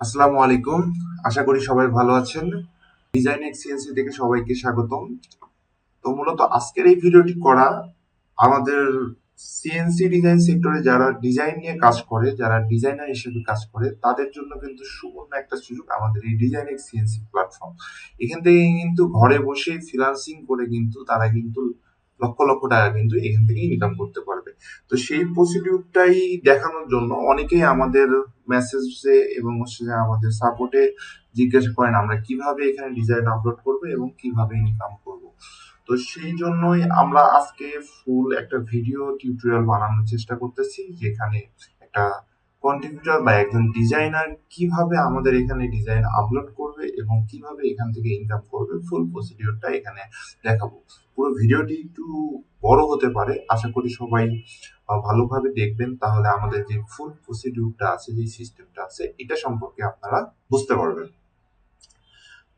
আসসালামু আলাইকুম। আশা করি সবাই ভালো আছেন। ডিজাইন এক্সিয়েন্সি থেকে সবাইকে স্বাগতম। তো মূলত আজকের এই ভিডিওটি করা আমাদের সিএনসি ডিজাইন সেক্টরে যারা ডিজাইন নিয়ে কাজ করে, যারা ডিজাইনার হিসেবে কাজ করে, তাদের জন্য কিন্তু সুবর্ণ একটা সুযোগ আমাদের এই ডিজাইন সিএনসি প্ল্যাটফর্ম এখান থেকে কিন্তু ঘরে বসে ফ্রিল্যান্সিং করে কিন্তু তারা কিন্তু লক্ষ লক্ষ টাকা কিন্তু এখান থেকে ইনকাম করতে পারবে। তো সেই প্রসিডিউরটাই দেখানোর জন্য অনেকেই আমাদের মেসেজে এবং হচ্ছে আমাদের সাপোর্টে জিজ্ঞাসা করেন, আমরা কীভাবে এখানে ডিজাইন আপলোড করব এবং কীভাবে ইনকাম করব? তো সেই জন্যই আমরা আজকে ফুল একটা ভিডিও টিউটোরিয়াল বানানোর চেষ্টা করতেছি, যেখানে একটা কন্ট্রিবিউটর বা একজন ডিজাইনার কীভাবে আমাদের এখানে ডিজাইন আপলোড করবে এবং কীভাবে এখান থেকে ইনকাম করবে ফুল প্রসিডিওরটা এখানে দেখাবো। পুরো ভিডিওটি একটু বড় হতে পারে। আশা করি সবাই ভালোভাবে দেখবেন। তাহলে আমাদের যে ফুল প্রসিডিউরটা আছে, যে সিস্টেমটা আছে, এটা সম্পর্কে আপনারা বুঝতে পারবেন।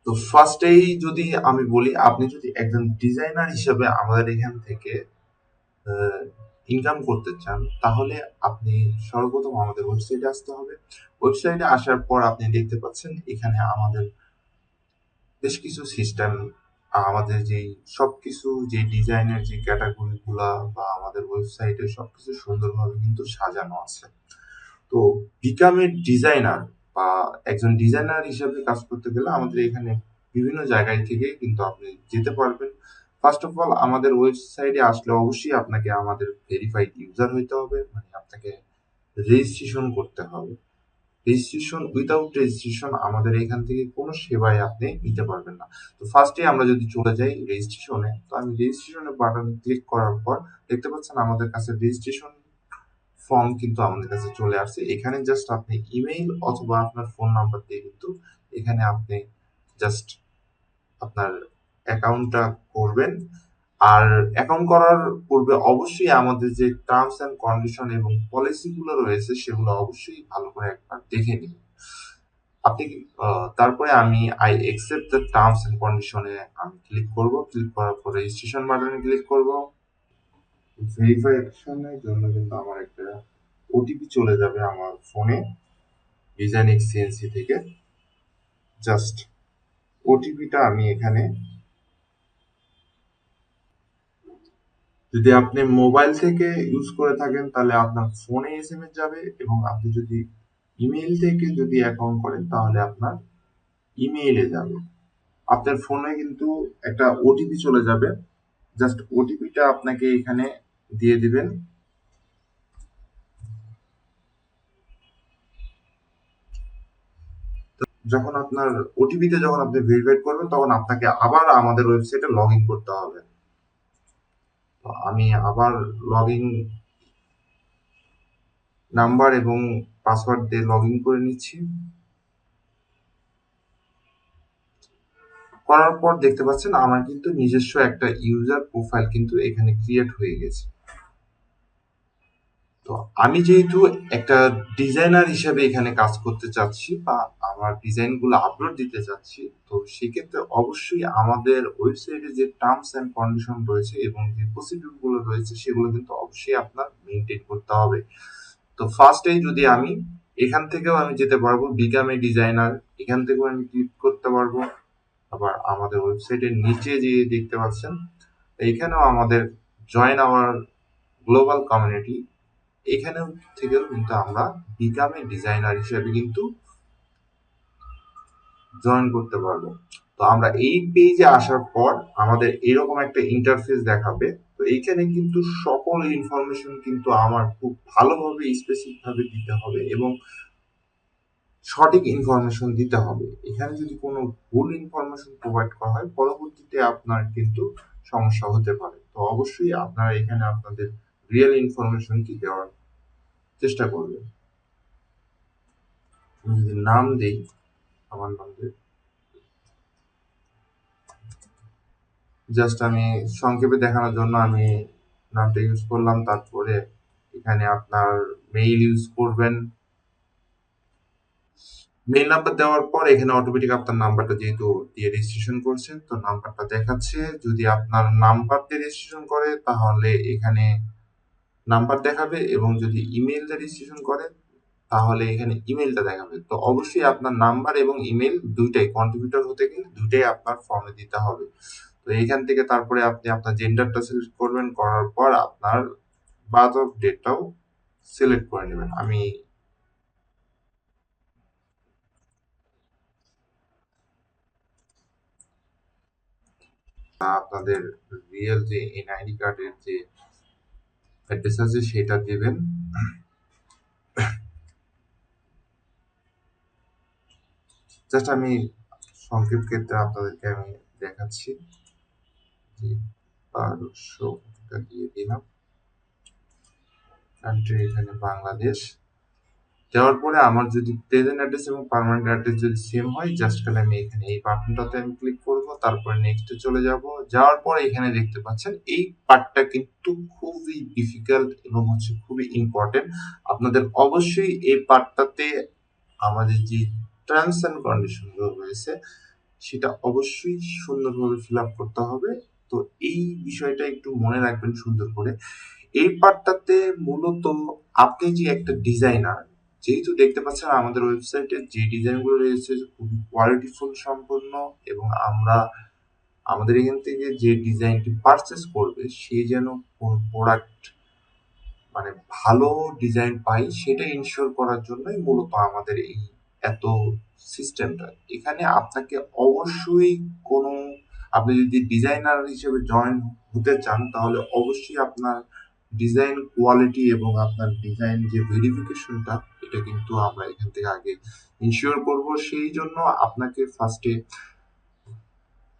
তো ফার্স্টেই যদি আমি বলি, আপনি যদি একজন ডিজাইনার হিসেবে আমাদের এখান থেকে ইনকাম করতে চান, তাহলে আপনি সর্বপ্রথম আমাদের ওয়েবসাইটে আসতে হবে। ওয়েবসাইটে আসার পর আপনি দেখতে পাচ্ছেন, এখানে আমাদের বেশ কিছু সিস্টেম আমাদের যেই সবকিছু যে ডিজাইনের যে ক্যাটাগরি গুলা বা আমাদের ওয়েবসাইটে সবকিছু সুন্দরভাবে কিন্তু সাজানো আছে। তো বিকামের ডিজাইনার বা একজন ডিজাইনার হিসেবে কাজ করতে গেলে আমাদের এখানে বিভিন্ন জায়গায় থেকে কিন্তু আপনি যেতে পারবেন। ফার্স্ট অফ অল আমাদের ওয়েবসাইটে আসলে অবশ্যই আপনাকে আমাদের ভেরিফাইড ইউজার হইতে হবে মানে আপনাকে রেজিস্ট্রেশন করতে হবে। রেজিস্ট্রেশন উইদাউট রেজিস্ট্রেশন আমাদের এখান থেকে কোনো সেবাই আপনি নিতে পারবেন না। তো ফার্স্টে আমরা যদি চলে যাই রেজিস্ট্রেশনে তো আমি রেজিস্ট্রেশনের বাটন ক্লিক করার পর দেখতে পাচ্ছেন আমাদের কাছে রেজিস্ট্রেশন ফর্ম কিন্তু আমাদের কাছে চলে আসছে। এখানে জাস্ট আপনি ইমেইল অথবা আপনার ফোন নাম্বার দিয়ে কিন্তু এখানে আপনি জাস্ট আপনার অ্যাকাউন্টটা করবেন। আর অ্যাকাউন্ট করার পূর্বে অবশ্যই আমাদের যে টার্মস এন্ড কন্ডিশন এবং পলিসি গুলো রয়েছে সেগুলো অবশ্যই ভালো করে একবার দেখে নিন। আপনি তারপরে আমি I accept the terms and কন্ডিশনে আমি ক্লিক করব। ক্লিক করার পরে রেজিস্ট্রেশন বাটনে ক্লিক করব। ভেরিফিকেশনের জন্য কিন্তু আমার একটা ওটিপি চলে যাবে আমার ফোনে ডিজাইন এক্সচেঞ্জি থেকে। জাস্ট ওটিপিটা আমি এখানে যদি আপনি মোবাইল থেকে ইউজ করে থাকেন, তাহলে আপনার ফোনে এস এম এসএমএস যাবে এবং আপনি যদি ইমেইল থেকে যদি অ্যাকাউন্ট করেন, তাহলে আপনার ইমেইলে যাবে। আপনার ফোনে কিন্তু একটা ওটিপি চলে যাবে। জাস্ট ওটিপিটা আপনাকে এখানে দিয়ে দিবেন। যখন আপনার ওটিপিতে যখন আপনি ভেরিফাইড করবেন, তখন আপনাকে আবার আমাদের ওয়েবসাইটে লগ ইন করতে হবে। আমি আবার লগ ইন নাম্বার এবং পাসওয়ার্ড দিয়ে লগ ইন করে নিচ্ছি। করার পর দেখতে পাচ্ছেন আমার কিন্তু নিজস্ব একটা ইউজার প্রোফাইল কিন্তু এখানে ক্রিয়েট হয়ে গেছে। তো আমি যেহেতু একটা ডিজাইনার হিসেবে এখানে কাজ করতে চাচ্ছি বা আমার ডিজাইনগুলো আপলোড দিতে চাচ্ছি, তো সেক্ষেত্রে অবশ্যই আমাদের ওয়েবসাইটে যে টার্মস এন্ড কন্ডিশন রয়েছে এবং যে প্রসিডিউরগুলো রয়েছে সেগুলো কিন্তু অবশ্যই আপনার মেনটেন করতে হবে। তো ফার্স্টেই যদি আমি এখান থেকেও আমি যেতে পারব বিকাম ডিজাইনার এখান থেকেও আমি ক্লিক করতে পারব। আবার আমাদের ওয়েবসাইটের নিচে যে দেখতে পাচ্ছেন, এইখানেও আমাদের জয়েন আওয়ার গ্লোবাল কমিউনিটি এখানেও থেকেও কিন্তু আমরা বিকামে ডিজাইনার হিসেবে কিন্তু জয়েন করতে পারব। তো আমরা এই পেজে আসার পর আমাদের এরকম একটা ইন্টারফেস দেখাবে। তো এইখানে কিন্তু সকল ইনফরমেশন কিন্তু আমার খুব ভালোভাবে স্পেসিফিক ভাবে দিতে হবে এবং সঠিক ইনফরমেশন দিতে হবে। এখানে যদি কোনো ভুল ইনফরমেশন প্রোভাইড করা হয়, পরবর্তীতে আপনার কিন্তু সমস্যা হতে পারে। তো অবশ্যই আপনারা এখানে আপনাদের রিয়েল ইনফরমেশন কি দেওয়ার চেষ্টা করবেন। যদি নাম দেই আমার নাম জাস্ট আমি সংক্ষেপে দেখানোর জন্য আমি নামটা ইউজ করলাম, তারপরে এখানে আপনার মেইল ইউজ করবেন। মেইল নাম্বার দেওয়ার পর এখানে অটোমেটিক আপনার নাম্বারটা যেহেতু দিয়ে রেজিস্ট্রেশন করছেন তো নাম্বারটা দেখাচ্ছে। যদি আপনার নাম্বার দিয়ে রেজিস্ট্রেশন করে, তাহলে এখানে নাম্বার দেখাবে এবং যদি ইমেল দিয়ে রেজিস্ট্রেশন করে তাহলে এখানে ইমেলটা দেখাবে তো অবশ্যই আপনার নাম্বার এবং ইমেল দুইটাই কন্ট্রিবিউটর হতে গেলে দুইটাই আপনার ফর্মে দিতে হবে। তো এখান থেকে তারপরে আপনি আপনার জেন্ডারটা সিলেক্ট করবেন, করার পর আপনার বার্থ অফ ডেটটাও সিলেক্ট করে নেবেন। আমি আপনাদের রিয়েল যে এনআইডি কার্ডের যে অ্যাড্রেস আছে, সেটা দেবেন। জাস্ট আমি সংক্ষেপ ক্ষেত্রে আপনাদেরকে আমি দেখাচ্ছি। যে বারোশো দিয়ে দিলাম। কান্ট্রি এখানে বাংলাদেশ। দেওয়ার পরে আমার যদি প্রেজেন্ট অ্যাড্রেস এবং পার্মানেন্ট অ্যাড্রেস যদি সেম হয় জাস্ট খালি আমি এখানে এই বাটনটাতে আমি ক্লিক করব, তারপরে নেক্সটে চলে যাব। যাওয়ার পর এখানে দেখতে পাচ্ছেন, এই পার্টটা কিন্তু খুবই ডিফিকাল্ট এবং হচ্ছে খুবই ইম্পর্টেন্ট আপনাদের অবশ্যই এই পার্টটাতে আমাদের যে টার্মস অ্যান্ড কন্ডিশন রয়েছে সেটা অবশ্যই সুন্দরভাবে ফিল আপ করতে হবে। তো এই বিষয়টা একটু মনে রাখবেন সুন্দর করে। এই পার্টটাতে মূলত আপনি যে একটা ডিজাইনার যেহেতু দেখতে পাচ্ছেন আমাদের ওয়েবসাইটে যে ডিজাইনগুলো রয়েছে খুবই কোয়ালিটিফুল সম্পন্ন এবং আমরা, আমাদের এখান থেকে যে ডিজাইনটি পারচেস করবে, সে যেন কোন প্রোডাক্ট মানে ভালো ডিজাইন পাই সেটা ইনশিওর করার জন্যই মূলত আমাদের এই এত সিস্টেমটা। এখানে আপনাকে অবশ্যই কোনো, আপনি যদি ডিজাইনার হিসেবে জয়েন হতে চান, তাহলে অবশ্যই আপনার ডিজাইন কোয়ালিটি এবং আপনার ডিজাইন যে ভেরিফিকেশনটা এটা কিন্তু আমরা এখান থেকে আগে ইনশিওর করব। সেই জন্য আপনাকে ফার্স্টে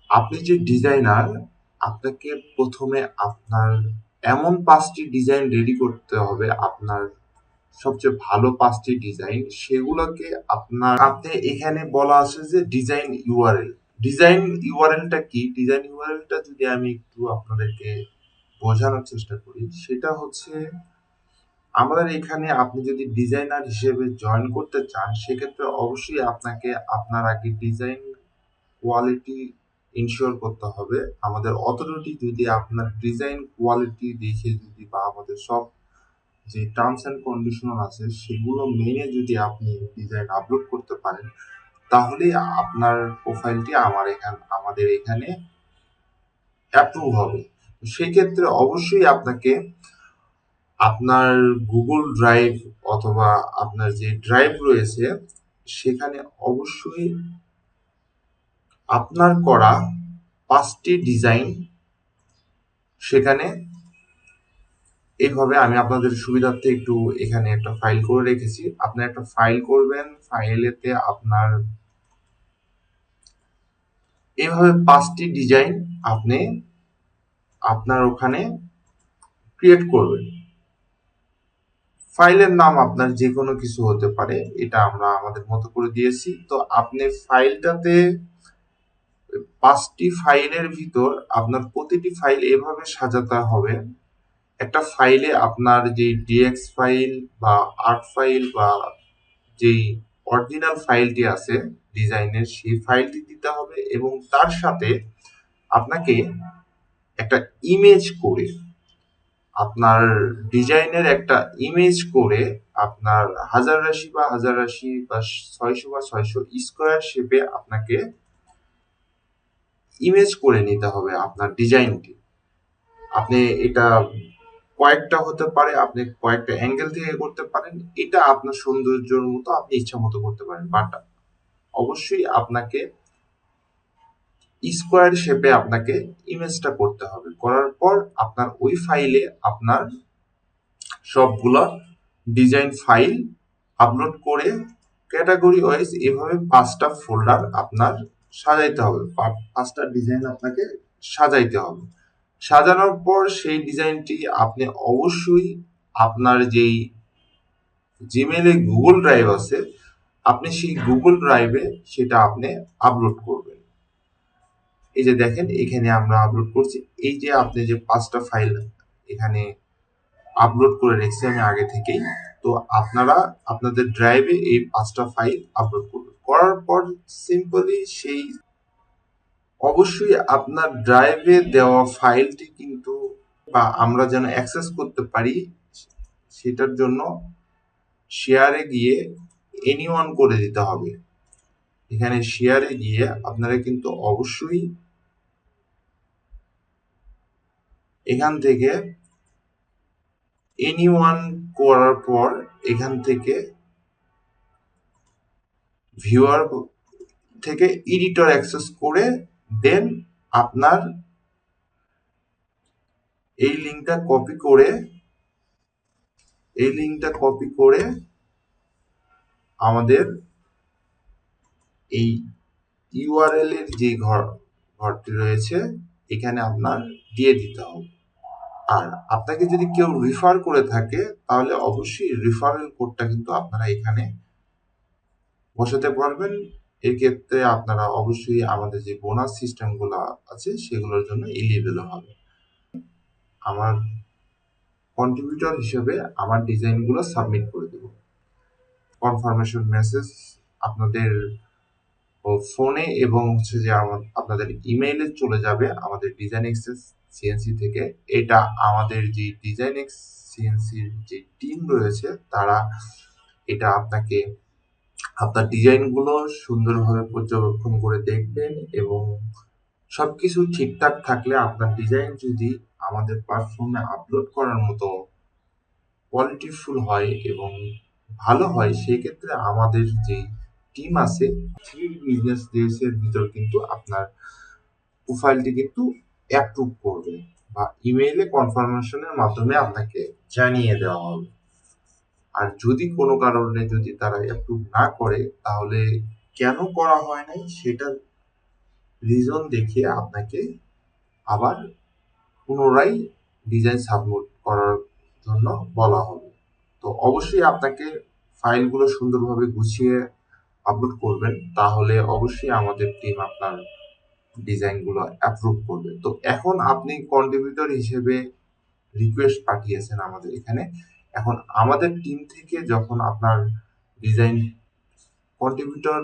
আপনি যে ডিজাইনার আপনাকে প্রথমে আপনার এমন পাঁচটি ডিজাইন রেডি করতে হবে আপনার সবচেয়ে ভালো পাঁচটি ডিজাইন সেগুলোকে আপনার আপনি এখানে বলা আছে যে ডিজাইন ইউআরএল ডিজাইন ইউআরএলটা কি? ডিজাইন ইউআরএলটা যদি আমি একটু আপনাদেরকে বোঝানোর চেষ্টা করি, সেটা হচ্ছে আমাদের এখানে আপনি যদি ডিজাইনার হিসেবে জয়েন করতে চান, সেক্ষেত্রে অবশ্যই আপনাকে আপনার আগে ডিজাইন কোয়ালিটি ইনশিওর করতে হবে। আমাদের অথরিটি যদি আপনার ডিজাইন কোয়ালিটি দেখে যদি বা আমাদের সব যে টার্মস অ্যান্ড কন্ডিশন আছে, সেগুলো মেনে যদি আপনি ডিজাইন আপলোড করতে পারেন, তাহলে আপনার প্রোফাইলটি আমার এখানে, আমাদের এখানে অ্যাপ্রুভ হবে। সেক্ষেত্রে অবশ্যই আপনাকে আপনার গুগল ড্রাইভ অথবা আপনার যে ড্রাইভ রয়েছে, সেখানে অবশ্যই আপনার করা পাঁচটি ডিজাইন সেখানে এইভাবে আমি আপনাদের সুবিধার্থে একটু এখানে একটা ফাইল করে রেখেছি। আপনি একটা ফাইল করবেন ফাইলেতে আপনার এভাবে পাঁচটি ডিজাইন আপনি আপনার ওখানে ক্রিয়েট করবেন। ফাইলের নাম আপনার যে কোনো কিছু হতে পারে, এটা আমরা আমাদের মতো করে দিয়েছি। তো আপনি ফাইলটাতে পাঁচটি ফাইলের ভিতর আপনার প্রতিটি ফাইল এভাবে সাজাতে হবে। একটা ফাইলে আপনার যে ডিএক্স ফাইল বা আর্ট ফাইল বা যেই অরিজিনাল ফাইলটি আছে ডিজাইনের সেই ফাইলটি দিতে হবে এবং তার সাথে আপনাকে একটা ইমেজ করে, আপনার ডিজাইনের একটা ইমেজ করে আপনার হাজার রাশি বা হাজার রাশি বা ছয়শো বা ছয়শো স্কোয়ার শেপে আপনাকে ইমেজ করে নিতে হবে আপনার ডিজাইনটি আপনি এটা কয়েকটা হতে পারে, আপনি কয়েকটা অ্যাঙ্গেল থেকে করতে পারেন, এটা আপনার সৌন্দর্যের মতো আপনি ইচ্ছা মতো করতে পারেন বাট অবশ্যই আপনাকে স্কোয়ার শেপে আপনাকে ইমেজটা করতে হবে, করার পর আপনার ওই ফাইলে আপনার সবগুলা ডিজাইন ফাইল আপলোড করে ক্যাটাগরি ওয়াইজ এভাবে পাঁচটা ফোল্ডার আপনার সাজাইতে হবে, পাঁচটা ডিজাইন আপনাকে সাজাইতে হবে। সাজানোর পর সেই ডিজাইনটি আপনি অবশ্যই আপনার যেই জিমেলে গুগল ড্রাইভ আছে, আপনি সেই গুগল ড্রাইভে সেটা আপনি আপলোড করবেন। এই যে দেখেন, এখানে আমরা আপলোড করছি। এই যে আপনি যে পাঁচটা ফাইল এখানে আপলোড করে রেখেছি আমি আগে থেকেই, তো আপনারা আপনাদের ড্রাইভে এই পাঁচটা ফাইল আপলোড করবেন। করার পর সিম্পলি সেই অবশ্যই আপনার ড্রাইভে দেওয়া ফাইলটি কিন্তু বা আমরা যেন অ্যাক্সেস করতে পারি, সেটার জন্য শেয়ারে গিয়ে এনি ওয়ান করে দিতে হবে। এখানে শেয়ারে গিয়ে আপনারা কিন্তু অবশ্যই এখান থেকে এনি ওয়ান করার পর এখান থেকে ভিউয়ার থেকে এডিটর অ্যাক্সেস করে দেন আপনার এই লিঙ্কটা কপি করে, এই লিঙ্কটা কপি করে আমাদের এই ইউআরএল এর যে ঘর, ঘরটি রয়েছে, এখানে আপনার দিয়ে দিতে হবে। আর আপনাকে যদি কেউ রিফার করে থাকে, তাহলে অবশ্যই রিফারেল কোডটা কিন্তু আপনারা এখানে বসাতে পারবেন। এক্ষেত্রে আপনারা অবশ্যই আমাদের যে বোনাস সিস্টেমগুলো আছে সেগুলোর জন্য এলিজিবল হবে। আমার কন্ট্রিবিউটর হিসেবে আমার ডিজাইনগুলো সাবমিট করে দেব। কনফার্মেশন মেসেজ আপনাদের ফোনে এবং হচ্ছে যে আপনাদের ইমেইলে চলে যাবে আমাদের ডিজাইন এক্সেস সিএনসি থেকে। এটা আমাদের যে ডিজাইন এক্স সিএনসির যে টিম রয়েছে, তারা এটা আপনাকে আপনার ডিজাইনগুলো সুন্দরভাবে পর্যবেক্ষণ করে দেখবেন এবং সবকিছু ঠিকঠাক থাকলে আপনার ডিজাইন যদি আমাদের প্ল্যাটফর্মে আপলোড করার মতো কোয়ালিটিফুল হয় এবং ভালো হয়, সেক্ষেত্রে আমাদের যে টিম আছে থ্রি বিজনেস ডেসের ভিতর কিন্তু আপনার প্রোফাইলটি কিন্তু অ্যাপ্রুভ করবে বা ইমেইলে কনফার্মেশনের মাধ্যমে আপনাকে জানিয়ে দেওয়া হবে। আর যদি কোনো কারণে যদি তারা অ্যাপ্রুভ না করে তাহলে কেন করা হয় নাই? সেটা রিজন দেখিয়ে আপনাকে আবার পুনরায় ডিজাইন সাবমিট করার জন্য বলা হবে। তো অবশ্যই আপনাকে ফাইলগুলো সুন্দরভাবে গুছিয়ে আপলোড করবেন তাহলে অবশ্যই আমাদের টিম আপনার ডিজাইনগুলো অ্যাপ্রুভ করবে। তো এখন আপনি কন্ট্রিবিউটর হিসেবে রিকোয়েস্ট পাঠিয়েছেন আমাদের এখানে। এখন আমাদের টিম থেকে যখন আপনার ডিজাইন কন্ট্রিবিউটর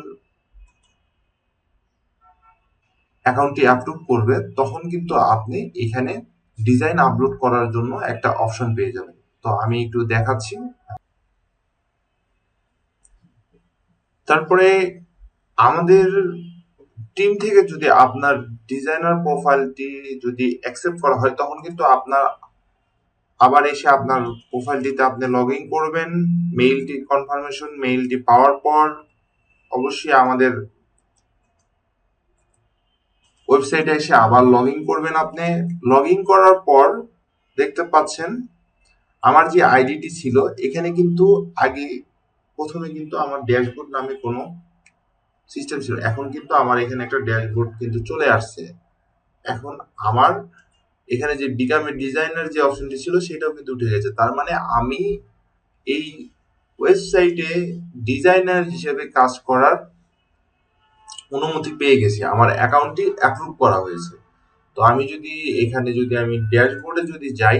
অ্যাকাউন্টটি অ্যাপ্রুভ করবে, তখন কিন্তু আপনি এখানে ডিজাইন আপলোড করার জন্য একটা অপশন পেয়ে যাবেন। তো আমি একটু দেখাচ্ছি। তারপরে আমাদের টিম থেকে যদি আপনার ডিজাইনার প্রোফাইলটি যদি অ্যাকসেপ্ট করা হয়, তখন কিন্তু আপনার আবার এসে আপনার প্রোফাইলটিতে আপনি লগ ইন করবেন মেইলটি কনফার্মেশন মেইলটি পাওয়ার পর অবশ্যই আমাদের ওয়েবসাইটে এসে আবার লগ ইন করবেন আপনি। লগ ইন করার পর দেখতে পাচ্ছেন, আমার যে আইডিটি ছিল, এখানে কিন্তু আগে প্রথমে কিন্তু আমার ড্যাশবোর্ড নামে কোনো সিস্টেম ছিল। এখন কিন্তু আমার এখানে একটা ড্যাশবোর্ড কিন্তু চলে আসছে। এখন আমার এখানে যে বিকামের ডিজাইনার যে অপশনটি ছিল, সেটাও কিন্তু উঠে গেছে। তার মানে আমি এই ওয়েবসাইটে ডিজাইনার হিসেবে কাজ করার অনুমতি পেয়ে গেছি। আমার অ্যাকাউন্টটি অ্যাপ্রুভ করা হয়েছে। তো আমি যদি এখানে যদি আমি ড্যাশবোর্ডে যদি যাই,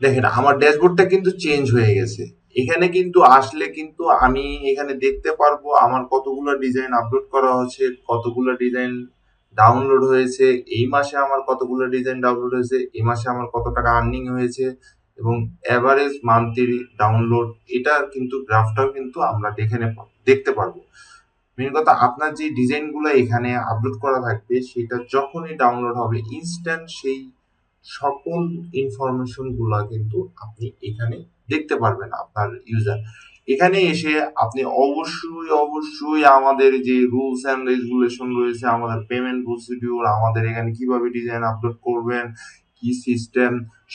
দেখেন, আমার ড্যাশবোর্ডটা কিন্তু চেঞ্জ হয়ে গেছে। এখানে কিন্তু আসলে কিন্তু আমি এখানে দেখতে পারব আমার কতগুলো ডিজাইন আপলোড করা হয়েছে, কতগুলো ডিজাইন ডাউনলোড হয়েছে, এই মাসে আমার কতগুলো ডিজাইন ডাউনলোড হয়েছে, এই মাসে আমার কত টাকা আর্নিং হয়েছে এবং অ্যাভারেজ মান্থলি ডাউনলোড এটা কিন্তু গ্রাফটাও কিন্তু আমরা দেখে দেখতে পারব। মেন কথা আপনার যে ডিজাইনগুলো এখানে আপলোড করা থাকবে সেটা যখনই ডাউনলোড হবে ইনস্ট্যান্ট সেই সকল ইনফরমেশনগুলা কিন্তু আপনি এখানে দেখতে পারবেন আপনার ইউজার এখানে এসে আপনি অবশ্যই অবশ্যই আমাদের যে রুলস অ্যান্ড রেগুলেশন রয়েছে, আমাদের পেমেন্ট প্রসিডিউর আমাদের এখানে কীভাবে ডিজাইন আপলোড করবেন, কি সিস্টেম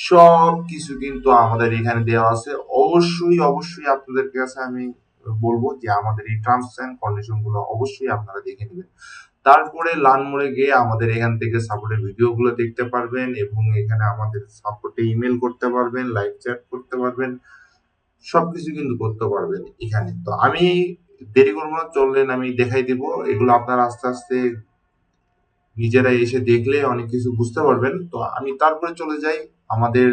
সব কিছু কিন্তু আমাদের এখানে দেওয়া আছে। অবশ্যই অবশ্যই আপনাদের কাছে আমি বলব যে আমাদের এই টার্মস কন্ডিশনগুলো অবশ্যই আপনারা দেখে নেবেন। তারপরে লান মোড়ে গিয়ে আমাদের এখান থেকে সাপোর্টের ভিডিওগুলো দেখতে পারবেন এবং এখানে আমাদের সাপোর্টে ইমেল করতে পারবেন লাইভ চ্যাট করতে পারবেন, সবকিছু কিন্তু করতে পারবেন এখানে। তো আমি দেরি করব না, চললেন আমি দেখাই দিব। এগুলো আপনার আস্তে আস্তে নিজেরা এসে দেখলে অনেক কিছু বুঝতে পারবেন। তো আমি তারপরে চলে যাই। আমাদের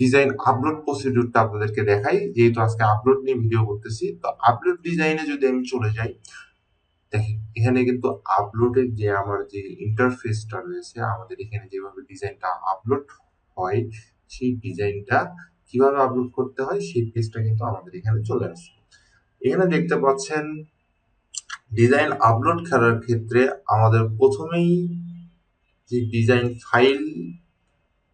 ডিজাইন আপলোড প্রসিডিউরটা আপনাদেরকে দেখাই। যেহেতু আজকে আপলোড নিয়ে ভিডিও করতেছি, তো আপলোড ডিজাইনে যদি আমি চলে যাই দেখেন এখানে কিন্তু আপলোডের যে আমার যে ইন্টারফেসটা রয়েছে, আমাদের এখানে যেভাবে ডিজাইনটা আপলোড হয়, সেই ডিজাইনটা কীভাবে আপলোড করতে হয়, সেই পেজটা কিন্তু আমাদের এখানে চলে আসে। এখানে দেখতে পাচ্ছেন ডিজাইন আপলোড করার ক্ষেত্রে আমাদের প্রথমেই যে ডিজাইন ফাইল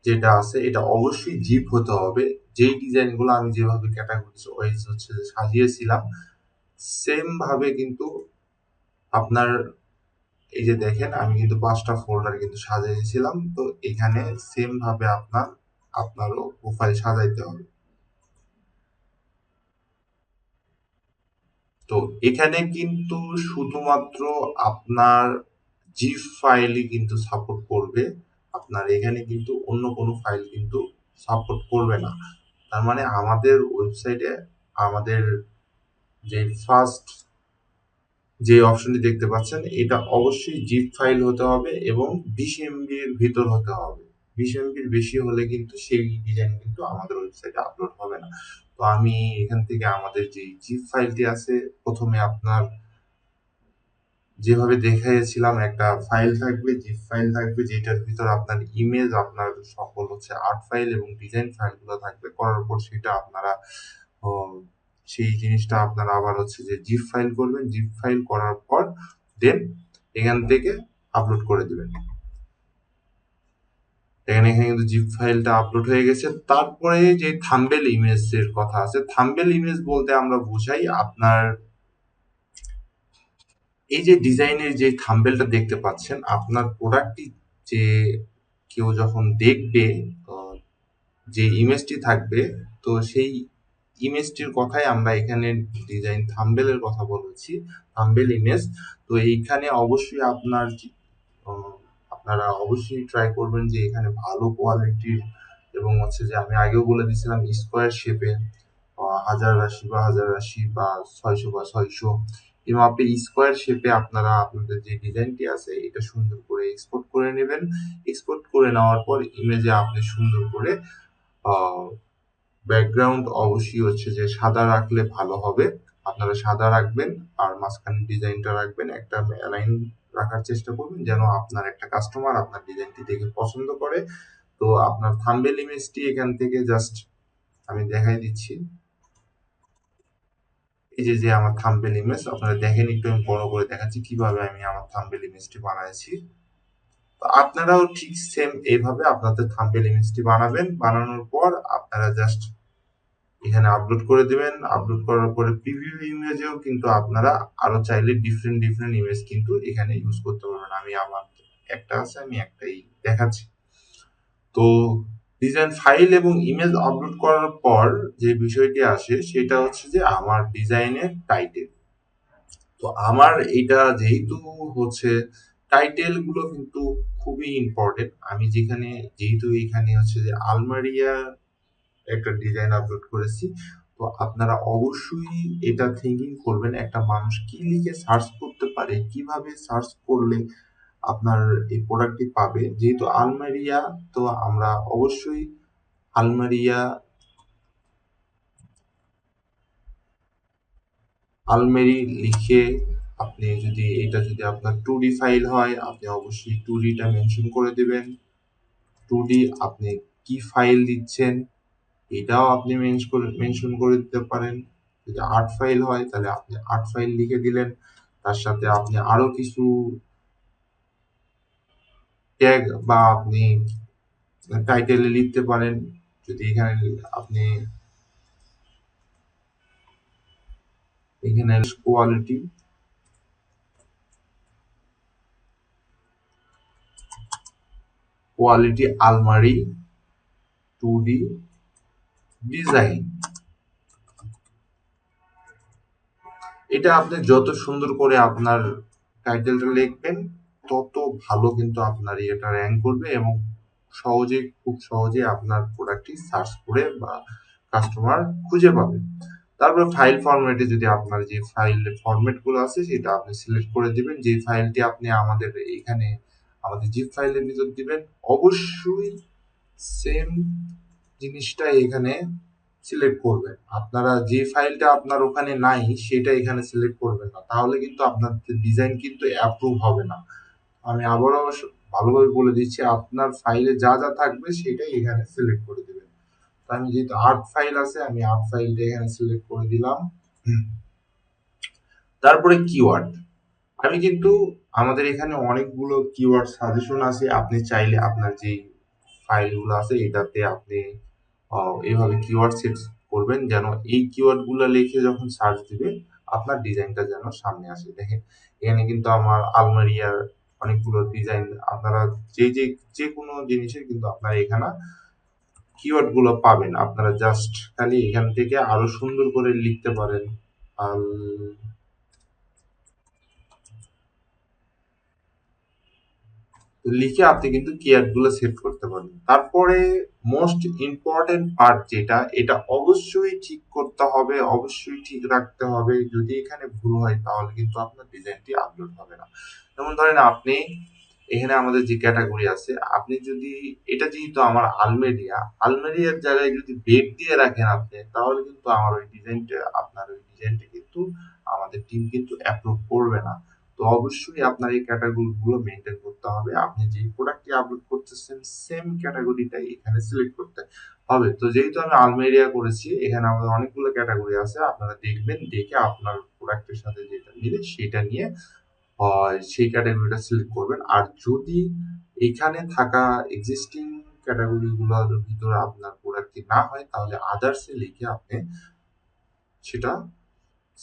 যেটা আছে, এটা অবশ্যই জিপ হতে হবে। যেই ডিজাইনগুলো আমি যেভাবে ক্যাটাগরিজ ওয়াইজ হচ্ছে, সাজিয়েছিলাম সেম ভাবে কিন্তু আপনার এই যে দেখেন, আমি কিন্তু পাঁচটা ফোল্ডার কিন্তু সাজিয়েছিলাম তো এখানে সেম ভাবে আপনার, আপনারও প্রোফাইল সাজাইতে হবে। তো এখানে কিন্তু শুধুমাত্র আপনার জিপ ফাইলই কিন্তু সাপোর্ট করবে। আপনার এখানে কিন্তু অন্য কোনো ফাইল কিন্তু সাপোর্ট করবে না। তার মানে আমাদের ওয়েবসাইটে আমাদের যে ফার্স্ট যে অপশনটি দেখতে পাচ্ছেন, এটা অবশ্যই জিপ ফাইল হতে হবে এবং বিশ এমবির ভিতর হতে হবে। বিশ এমবির বেশি হলে কিন্তু সেই ডিজাইন কিন্তু আমাদের ওয়েবসাইটে আপলোড হবে না। তো আমি এখান থেকে আমাদের যে জিপ ফাইলটি আছে, প্রথমে আপনার যেভাবে দেখাইছিলাম একটা ফাইল থাকবে জিপ ফাইল থাকবে, যেটার ভিতর আপনার ইমেজ আপনার সকল হচ্ছে আর্ট ফাইল এবং ডিজাইন ফাইলগুলো থাকবে, করার পর সেটা আপনারা সেই জিনিসটা আপনারা আবার হচ্ছে যে জিপ ফাইল করবেন। জিপ ফাইল করার পর দেন এখান থেকে আপলোড করে দিবেন। এখানে এখানে কিন্তু জিপ ফাইলটা আপলোড হয়ে গেছে। তারপরে যে থাম্বেল ইমেজের কথা আছে থাম্বেল ইমেজ বলতে আমরা বুঝাই আপনার এই যে ডিজাইনের যে থাম্বেলটা দেখতে পাচ্ছেন, আপনার প্রোডাক্টটি যে কেউ যখন দেখবে যে ইমেজটি থাকবে, তো সেই ইমেজটির কথাই আমরা এখানে ডিজাইন থাম্বেলের কথা বলেছি থাম্বেল ইমেজ তো এইখানে অবশ্যই আপনার আপনারা অবশ্যই ট্রাই করবেন যে এখানে ভালো কোয়ালিটির এবং হচ্ছে যে আমি আগেও বলে দিয়েছিলাম স্কোয়ার শেপে হাজার রাশি বা হাজার রাশি বা ছয়শো বা ছয়শো। এই মাপে স্কোয়ার শেপে আপনারা আপনাদের যে ডিজাইনটি আছে এটা সুন্দর করে এক্সপোর্ট করে নেবেন। এক্সপোর্ট করে নেওয়ার পর ইমেজে আপনি সুন্দর করে ব্যাকগ্রাউন্ড অবশ্যই হচ্ছে যে সাদা রাখলে ভালো হবে। আপনারা সাদা রাখবেন আর মাঝখানে ডিজাইনটা রাখবেন। একটা অ্যালাইন রাখার চেষ্টা করবেন যেন আপনার একটা কাস্টমার আপনার ডিজাইনটি দেখে পছন্দ করে। তো আপনার থাম্বেল ইমেজটি এখান থেকে জাস্ট আমি দেখাই দিচ্ছি। এই যে যে আমার থাম্বেল ইমেজ আপনারা দেখেন একটু আমি বড় করে দেখাচ্ছি কীভাবে আমি আমার থাম্বেল ইমেজটি বানাইছি। আপনারাও ঠিক সেম এইভাবে আপনাদের থাম্বেল ইমেজটি বানাবেন। বানানোর পর আপনারা জাস্ট এখানে আপলোড করে দিবেন। আপলোড করার পরে প্রিভিউ ইমেজেও কিন্তু আপনারা আরও চাইলে ডিফারেন্ট ডিফারেন্ট ইমেজ কিন্তু এখানে ইউজ করতে পারবেন। আমি আমার একটা আছে, আমি একটাই দেখাচ্ছি। তো ডিজাইন ফাইল এবং ইমেজ আপলোড করার পর যে বিষয়টি আসে, সেটা হচ্ছে যে আমার ডিজাইনের টাইটেল তো আমার এটা যেহেতু হচ্ছে টাইটেলগুলো কিন্তু খুবই ইম্পর্টেন্ট আমি যেখানে যেহেতু এখানে হচ্ছে যে আলমারিয়া একটা ডিজাইন আপলোড করেছি। তো আপনারা অবশ্যই এটা থিঙ্কিং করবেন, একটা মানুষ কি লিখে সার্চ করতে পারে, কীভাবে সার্চ করলে আপনার এই প্রোডাক্টটি পাবে। যেহেতু আলমারিয়া, তো আমরা অবশ্যই আলমারিয়া, আলমেরি লিখে আপনি যদি, এটা যদি আপনার টু ডি ফাইল হয়, আপনি অবশ্যই টু ডিটা মেনশন করে দেবেন। টু ডি আপনি কি ফাইল দিচ্ছেন এটাও আপনি মেনশন করে দিতে পারেন। যদি আর্ট ফাইল হয়, তাহলে আপনি আর্ট ফাইল লিখে দিলেন। তার সাথে আপনি আরও কিছু ট্যাগ বা আপনি টাইটেলে লিখতে পারেন। যদি এখানে আপনি এখানে কোয়ালিটি কোয়ালিটি আলমারি টু ডি ডিজাইন এটা আপনি যত সুন্দর করে আপনার টাইটেলটা লিখবেন, তত ভালো কিন্তু আপনার এটা র্যাঙ্ক করবে এবং সহজে খুব সহজে আপনার প্রোডাক্টটি সার্চ করে বা কাস্টমার খুঁজে পাবে। তারপর ফাইল ফরম্যাটে যদি আপনার যে ফাইল ফরম্যাটগুলো আছে, সেটা আপনি সিলেক্ট করে দিবেন। যে ফাইলটি আপনি আমাদের এখানে, আমাদের জিপ ফাইলের ভিতর দিবেন, অবশ্যই সেম জিনিসটা এখানে সিলেক্ট করবেন। আপনারা যে ফাইলটা আপনার ওখানে নাই, সেটা এখানে সিলেক্ট করবেন না। তাহলে কিন্তু আপনার ডিজাইন কিন্তু অ্যাপ্রুভ হবে না। আমি আবারও ভালোভাবে বলে দিচ্ছি, আপনার ফাইলে যা যা থাকবে, সেটাই এখানে সিলেক্ট করে দেবেন। তো আমি যেহেতু আর্ট ফাইল আছে, আমি আর্ট ফাইলটা এখানে সিলেক্ট করে দিলাম। তারপরে কিওয়ার্ড আমি কিন্তু আমাদের এখানে অনেকগুলো কিওয়ার্ড সাজেশন আছে। আপনি চাইলে আপনার যে ফাইলগুলো আছে, এটাতে আপনি এইভাবে কিওয়ার্ড সেট করবেন যেন এই কিওয়ার্ডগুলো লিখে যখন সার্চ দিবে, আপনার ডিজাইনটা যেন সামনে আসে। দেখেন, এখানে কিন্তু আমার আলমারিয়ার অনেকগুলো ডিজাইন আপনারা যে যে যে কোনো জিনিসের কিন্তু আপনারা এখানে কিওয়ার্ডগুলো পাবেন। আপনারা জাস্ট খালি এখান থেকে আরও সুন্দর করে লিখতে পারেন। আল লিখে আপনি কিন্তু কিওয়ার্ডগুলো সেট করতে পারেন। তারপরে মোস্ট ইম্পর্টেন্ট পার্ট যেটা, এটা অবশ্যই ঠিক করতে হবে, অবশ্যই ঠিক রাখতে হবে। যদি এখানে ভুল হয়, তাহলে কিন্তু আপনার ডিজাইনটি আপলোড হবে না। যেমন ধরেন আপনি, এখানে আমাদের যে ক্যাটাগরি আছে, আপনি যদি, এটা যেহেতু আমার আলমেরিয়া, আলমেরিয়ার জায়গায় যদি বেড দিয়ে রাখেন আপনি, তাহলে কিন্তু আমার ওই ডিজাইনটা আপনার ওই ডিজাইনটা কিন্তু আমাদের টিম কিন্তু অ্যাপ্রুভ করবে না। তো অবশ্যই আপনার এই ক্যাটাগরি গুলো মেনটেন করতে হবে। আপনি যে প্রোডাক্টটি আপলোড করতেছেন সেম ক্যাটাগরিটাই এখানে সিলেক্ট করতে হবে। তো যেহেতু আমি আলমেরিয়া করেছি, এখানে আমাদের অনেকগুলো ক্যাটাগরি আছে। আপনারা দেখবেন, দেখে আপনার প্রোডাক্টের সাথে যেটা মিলে সেটা নিয়ে সেই ক্যাটাগরিটা সিলেক্ট করবেন। আর যদি এখানে থাকা এক্সিস্টিং ক্যাটাগরি ক্যাটাগরিগুলোর ভিতরে আপনার প্রোডাক্টটি না হয়, তাহলে আদার্সে লিখে আপনি সেটা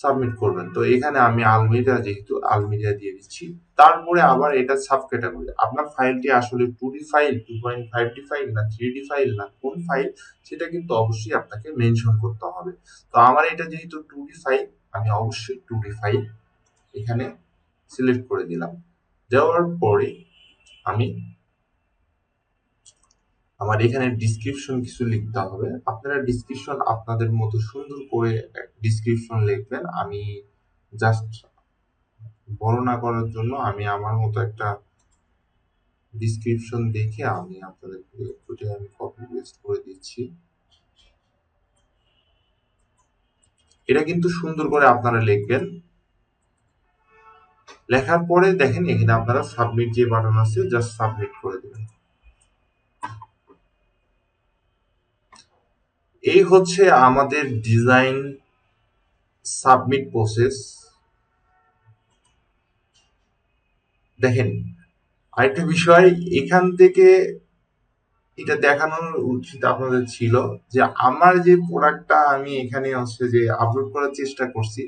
সাবমিট করবেন। তো এখানে আমি আলমিরা যেহেতু আলমিরা দিয়ে দিচ্ছি, তারপরে আবার এটা সাব ক্যাটাগরি আপনার ফাইলটি আসলে two D file, two point five D file না থ্রি ডি ফাইল না, কোন ফাইল, সেটা কিন্তু অবশ্যই আপনাকে মেনশন করতে হবে। তো আমার এটা যেহেতু টু ডি ফাইল, আমি অবশ্যই টু ডি ফাইল এখানে সিলেক্ট করে দিলাম। দেওয়ার পরে আমি আমার এখানে ডিসক্রিপশন কিছু লিখতে হবে। আপনারা ডিসক্রিপশন আপনাদের মতো সুন্দর করে ডিসক্রিপশন লিখবেন। আমি জাস্ট বর্ণনা করার জন্য আমি আমার মতো একটা ডিসক্রিপশন দেখে আমি আপনাদেরকে ওটা আমি কপি পেস্ট করে দিচ্ছি। এটা কিন্তু সুন্দর করে আপনারা লিখবেন। লেখার পরে দেখেন এখানে আপনারা সাবমিট যে বাটন আছে জাস্ট সাবমিট করে দেবেন। এই হচ্ছে আমাদের ডিজাইন সাবমিট প্রসেস দেখেন, আরেকটা বিষয়, এখান থেকে এটা দেখানোর উচিত আপনাদের ছিল যে আমার যে প্রোডাক্টটা আমি এখানে হচ্ছে যে আপলোড করার চেষ্টা করছি,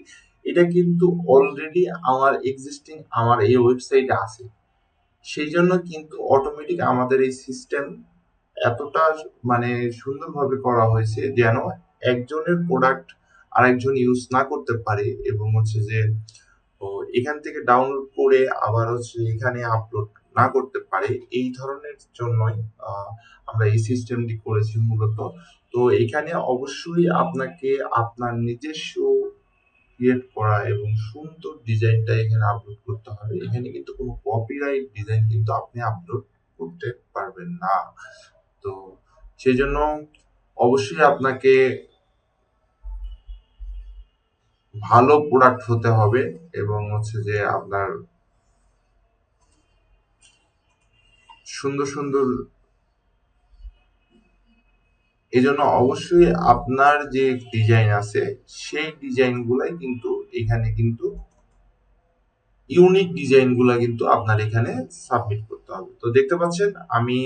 এটা কিন্তু অলরেডি আমার এক্সিস্টিং আমার এই ওয়েবসাইটে আছে। সেই জন্য কিন্তু অটোমেটিক আমাদের এই সিস্টেম এতটা মানে সুন্দরভাবে করা হয়েছে যেন একজনের প্রোডাক্ট আরেকজন ইউজ না করতে পারে এবং হচ্ছে যে এখান থেকে ডাউনলোড করে আবার হচ্ছে এখানে আপলোড না করতে পারে, এই ধরনের জন্যই আমরা এই সিস্টেমটি করেছি মূলত। তো এখানে অবশ্যই আপনাকে আপনার নিজস্ব ক্রিয়েট করা এবং সুন্দর ডিজাইনটা এখানে আপলোড করতে হবে। এখানে কিন্তু কোনো কপিরাইট ডিজাইন কিন্তু আপনি আপলোড করতে পারবেন না। তো সেই জন্য অবশ্যই আপনাকে ভালো প্রোডাক্ট হতে হবে এবং হচ্ছে যে আপনার সুন্দর সুন্দর এই জন্য অবশ্যই আপনার যে ডিজাইন আছে, সেই ডিজাইনগুলাই কিন্তু এখানে কিন্তু ইউনিক ডিজাইনগুলা কিন্তু আপনার এখানে সাবমিট করতে হবে। তো দেখতে পাচ্ছেন, আমি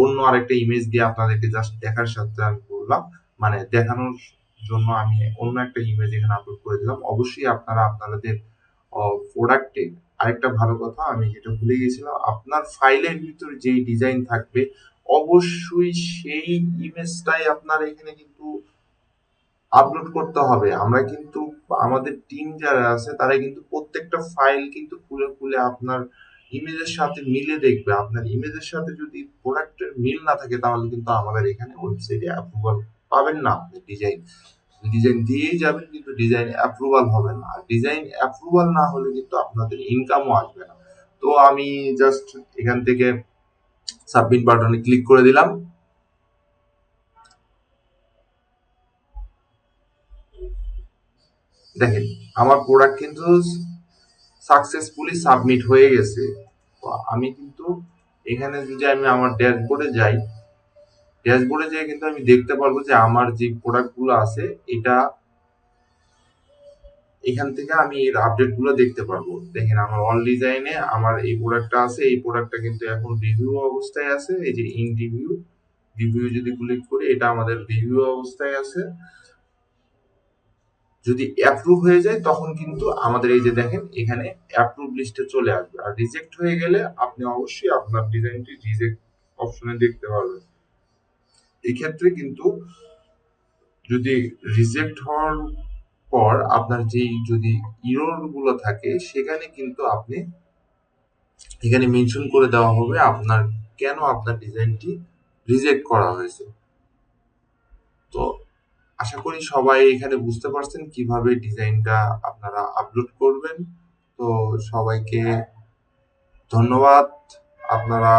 অন্য আরেকটা ইমেজ দিয়ে আপনাদেরকে জাস্ট দেখার সাথে আমি বললাম মানে দেখানোর জন্য আমি অন্য একটা ইমেজ এখানে আপলোড করে দিলাম। অবশ্যই আপনারা আপনাদের প্রোডাক্টে আরেকটা ভালো কথা, আমি যেটা ভুলে গেছিলাম আপনার ফাইলের ভিতরে যেই ডিজাইন থাকবে, অবশ্যই সেই ইমেজটাই আপনার এখানে কিন্তু আপলোড করতে হবে। আমরা কিন্তু আমাদের টিম যারা আছে, তারা কিন্তু প্রত্যেকটা ফাইল কিন্তু খুলে খুলে আপনার ইমেজের সাথে মিলে দেখবে। আপনার ইমেজের সাথে যদি প্রোডাক্টের মিল না থাকে, তাহলে কিন্তু আমাদের এখানে ওয়েবসাইটে অ্যাপ্রুভাল পাবেন না আপনি। ডিজাইন ডিজাইন দিয়েই যাবেন, কিন্তু ডিজাইন অ্যাপ্রুভাল হবে না। আর ডিজাইন অ্যাপ্রুভাল না হলে কিন্তু আপনাদের ইনকামও আসবে না। তো আমি জাস্ট এখান থেকে সাবমিট বাটনে ক্লিক করে দিলাম। দেখেন, আমার প্রোডাক্ট কিন্তু সাকসেসফুলি সাবমিট হয়ে গেছে। তো আমি কিন্তু এখানে যদি আমি আমার ড্যাশবোর্ডে যাই ড্যাশবোর্ডে যেয়ে কিন্তু আমি দেখতে পারব যে আমার যে প্রোডাক্টগুলো আছে, এটা এখান থেকে আমি এর আপডেটগুলো দেখতে পারব। দেখেন আমার অল ডিজাইনে আমার এই প্রোডাক্টটা আছে, এই প্রোডাক্টটা কিন্তু এখন রিভিউ অবস্থায় আছে, এই যে ইন রিভিউ রিভিউ যদি ক্লিক করি, এটা আমাদের রিভিউ অবস্থায় আছে। যদি অ্যাপ্রুভ হয়ে যায়, তখন কিন্তু আমাদের এই যে দেখেন, এখানে অ্যাপ্রুভ লিস্টে চলে আসবে। আর রিজেক্ট হয়ে গেলে আপনি অবশ্যই আপনার ডিজাইনটি রিজেক্ট অপশনে দেখতে পারবেন। এক্ষেত্রে কিন্তু যদি রিজেক্ট হওয়ার পর আপনার যেই যদি ইররগুলো থাকে, সেখানে কিন্তু আপনি এখানে মেনশন করে দেওয়া হবে আপনার কেন আপনার ডিজাইনটি রিজেক্ট করা হয়েছে। তো আশা করি সবাই এখানে বুঝতে পারছেন কীভাবে ডিজাইনটা আপনারা আপলোড করবেন। তো সবাইকে ধন্যবাদ। আপনারা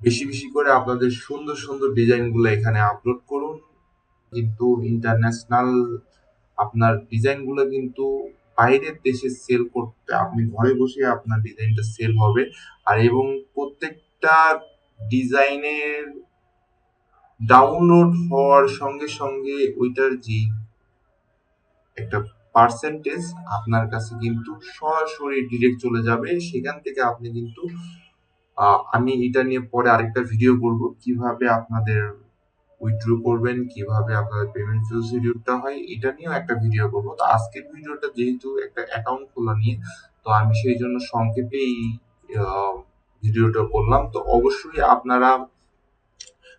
বেশি বেশি করে আপনাদের সুন্দর সুন্দর ডিজাইনগুলো এখানে আপলোড করুন। কিন্তু ইন্টারন্যাশনাল আপনার ডিজাইনগুলো কিন্তু বাইরের দেশে সেল করতে আপনি ঘরে বসে আপনার ডিজাইনটা সেল হবে। আর এবং প্রত্যেকটা ডিজাইনের ডাউনলোড হওয়ার সঙ্গে সঙ্গে ওইটার যে একটা পার্সেন্টেজ আপনার কাছে কিন্তু সরাসরি ডিরেক্ট চলে যাবে। সেখান থেকে আপনি কিন্তু আমি এটা নিয়ে পরে আরেকটা ভিডিও করব। কীভাবে আপনাদের উইথড্র করবেন, কীভাবে আপনাদের পেমেন্ট প্রসিডিউরটা হয়, এটা নিয়েও একটা ভিডিও করব। তো আজকের ভিডিওটা যেহেতু একটা অ্যাকাউন্ট খোলা নিয়ে, তো আমি সেই জন্য সংক্ষেপে এই ভিডিওটা করলাম। তো অবশ্যই আপনারা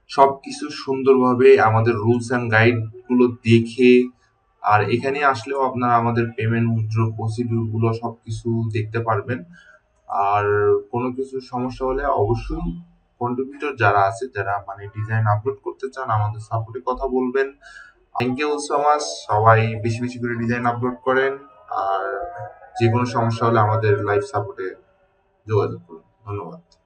সবকিছু সুন্দরভাবে আমাদের রুলস অ্যান্ড গাইডগুলো দেখে, আর এখানে আসলেও আপনারা আমাদের পেমেন্ট উইথড্র প্রসিডিউরগুলো সবকিছু দেখতে পারবেন। আর কোনো কিছু সমস্যা হলে অবশ্যই কন্ট্রিবিউটর যারা আছে, যারা মানে ডিজাইন আপলোড করতে চান, আমাদের সাপোর্টে কথা বলবেন। থ্যাংক ইউ সো মাচ সবাই বেশি বেশি করে ডিজাইন আপলোড করেন, আর যে কোনো সমস্যা হলে আমাদের লাইভ সাপোর্টে যোগাযোগ করুন। ধন্যবাদ।